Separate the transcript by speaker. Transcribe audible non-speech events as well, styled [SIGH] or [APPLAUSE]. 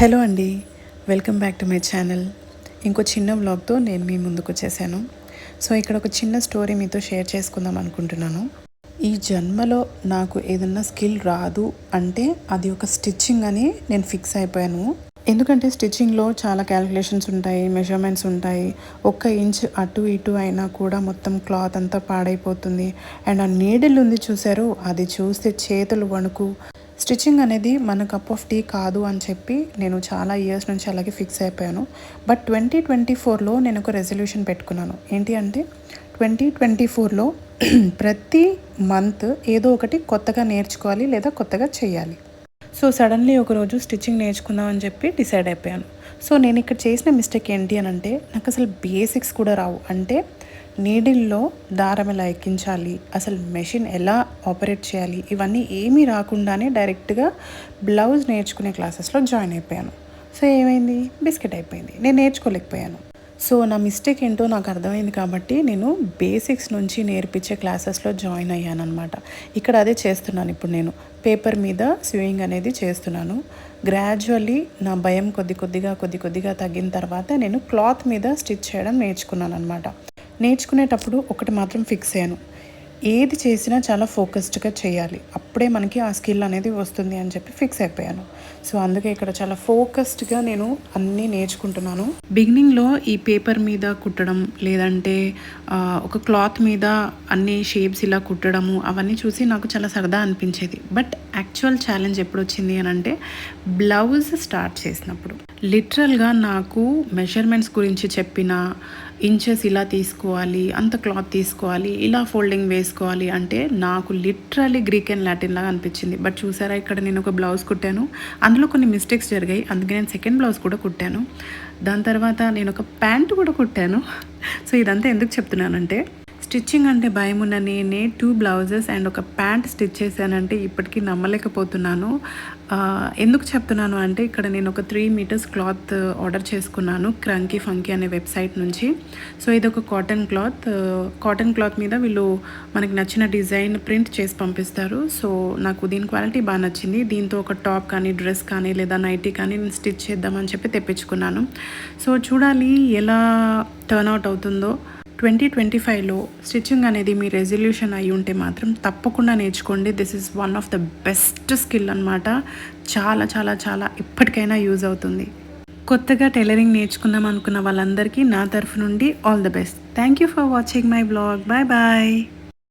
Speaker 1: Hello అండి. Welcome back to my channel. ఇంకో చిన్న వ్లాగ్తో నేను మీ ముందుకు వచ్చేసాను. సో ఇక్కడ ఒక చిన్న స్టోరీ మీతో షేర్ చేసుకుందాం అనుకుంటున్నాను. ఈ జన్మలో నాకు ఏదన్నా స్కిల్ రాదు అంటే అది ఒక స్టిచ్చింగ్ అని నేను ఫిక్స్ అయిపోయాను. ఎందుకంటే స్టిచ్చింగ్లో చాలా క్యాలిక్యులేషన్స్ ఉంటాయి మెజర్మెంట్స్ ఉంటాయి. ఒక్క ఇంచ్ అటు ఇటు అయినా కూడా మొత్తం క్లాత్ అంతా పాడైపోతుంది. అండ్ ఆ నీడిల్ ఉంది చూసారు అది చూస్తే చేతులు వణుకు. స్టిచ్చింగ్ అనేది మన కప్ ఆఫ్ టీ కాదు అని చెప్పి నేను చాలా ఇయర్స్ నుంచి అలాగే ఫిక్స్ అయిపోయాను. బట్ ట్వంటీ ట్వంటీ ఫోర్లో నేను ఒక రెజల్యూషన్ పెట్టుకున్నాను. ఏంటి అంటే ట్వంటీ ట్వంటీ ఫోర్లో [CLEARS THROAT] ప్రతి మంత్ ఏదో ఒకటి కొత్తగా నేర్చుకోవాలి లేదా కొత్తగా చేయాలి సో సడన్లీ ఒకరోజు స్టిచ్చింగ్ నేర్చుకుందాం అని చెప్పి డిసైడ్ అయిపోయాను. సో నేను ఇక్కడ చేసిన మిస్టేక్ ఏంటి అని అంటే నాకు అసలు బేసిక్స్ కూడా రావు. అంటే నీడిల్లో దారం ఎలా ఎక్కించాలి? అసలు మెషిన్ ఎలా ఆపరేట్ చేయాలి? ఇవన్నీ ఏమీ రాకుండానే డైరెక్ట్గా బ్లౌజ్ నేర్చుకునే క్లాసెస్లో జాయిన్ అయిపోయాను. సో ఏమైంది? బిస్కెట్ అయిపోయింది. నేను నేర్చుకోలేకపోయాను. సో నా మిస్టేక్ ఏంటో నాకు అర్థమైంది కాబట్టి నేను బేసిక్స్ నుంచి నేర్పించే క్లాసెస్లో జాయిన్ అయ్యాను అనమాట ఇక్కడ అదే చేస్తున్నాను ఇప్పుడు నేను. పేపర్ మీద స్వింగ్ అనేది చేస్తున్నాను. గ్రాడ్యువల్లీ నా భయం కొద్ది కొద్దిగా కొద్ది కొద్దిగా తగ్గిన తర్వాత నేను క్లాత్ మీద స్టిచ్ చేయడం నేర్చుకున్నాను అనమాట నేర్చుకునేటప్పుడు ఒకటి మాత్రం ఫిక్స్ అయ్యాను ఏది చేసినా చాలా ఫోకస్డ్గా చేయాలి. అప్పుడే మనకి ఆ స్కిల్ అనేది వస్తుంది అని చెప్పి ఫిక్స్ అయిపోయాను. సో అందుకే ఇక్కడ చాలా ఫోకస్డ్గా నేను అన్నీ నేర్చుకుంటున్నాను. బిగినింగ్లో ఈ పేపర్ మీద కుట్టడం లేదంటే ఒక క్లాత్ మీద అన్ని షేప్స్ ఇలా కుట్టడము అవన్నీ చూసి నాకు చాలా సరదా అనిపించేది. బట్ యాక్చువల్ ఛాలెంజ్ ఎప్పుడు వచ్చింది అని అంటే బ్లౌజ్ స్టార్ట్ చేసినప్పుడు. లిటరల్గా నాకు మెజర్మెంట్స్ గురించి చెప్పిన ఇంచెస్ ఇలా తీసుకోవాలి అంత క్లాత్ తీసుకోవాలి ఇలా ఫోల్డింగ్ వేసుకోవాలి అంటే నాకు లిటరలీ గ్రీక్ అండ్ లాటిన్ లాగా అనిపించింది. బట్ చూసారా ఇక్కడ నేను ఒక బ్లౌజ్ కుట్టాను. అందులో కొన్ని మిస్టేక్స్ జరిగాయి. అందుకే నేను సెకండ్ బ్లౌజ్ కూడా కుట్టాను. దాని తర్వాత నేను ఒక ప్యాంటు కూడా కుట్టాను. [LAUGHS] సో ఇదంతా ఎందుకు చెప్తున్నానంటే స్టిచ్చింగ్ అంటే భయం ఉన్న నేనే టూ బ్లౌజెస్ అండ్ ఒక ప్యాంట్ స్టిచ్ చేశానంటే ఇప్పటికీ నమ్మలేకపోతున్నాను. ఎందుకు చెప్తున్నాను అంటే ఇక్కడ నేను ఒక త్రీ మీటర్స్ క్లాత్ ఆర్డర్ చేసుకున్నాను క్రంకీ ఫంకీ అనే వెబ్సైట్ నుంచి. సో ఇది ఒక కాటన్ క్లాత్. కాటన్ క్లాత్ మీద వీళ్ళు మనకి నచ్చిన డిజైన్ ప్రింట్ చేసి పంపిస్తారు. సో నాకు దీని క్వాలిటీ బాగా నచ్చింది. దీంతో ఒక టాప్ కానీ డ్రెస్ కానీ లేదా నైటీ కానీ నేను స్టిచ్ చేద్దామని చెప్పి తెప్పించుకున్నాను. సో చూడాలి ఎలా టర్న్ అవుట్ అవుతుందో. ట్వంటీ ట్వంటీ ఫైవ్లో స్టిచ్చింగ్ అనేది మీ రెజల్యూషన్ అయి ఉంటే మాత్రం తప్పకుండా నేర్చుకోండి. This is one of the best skill అనమాట చాలా చాలా చాలా ఇప్పటికైనా యూజ్ అవుతుంది. కొత్తగా టైలరింగ్ నేర్చుకుందాం అనుకున్న వాళ్ళందరికీ నా తరఫు నుండి all the best. Thank you for watching my blog bye bye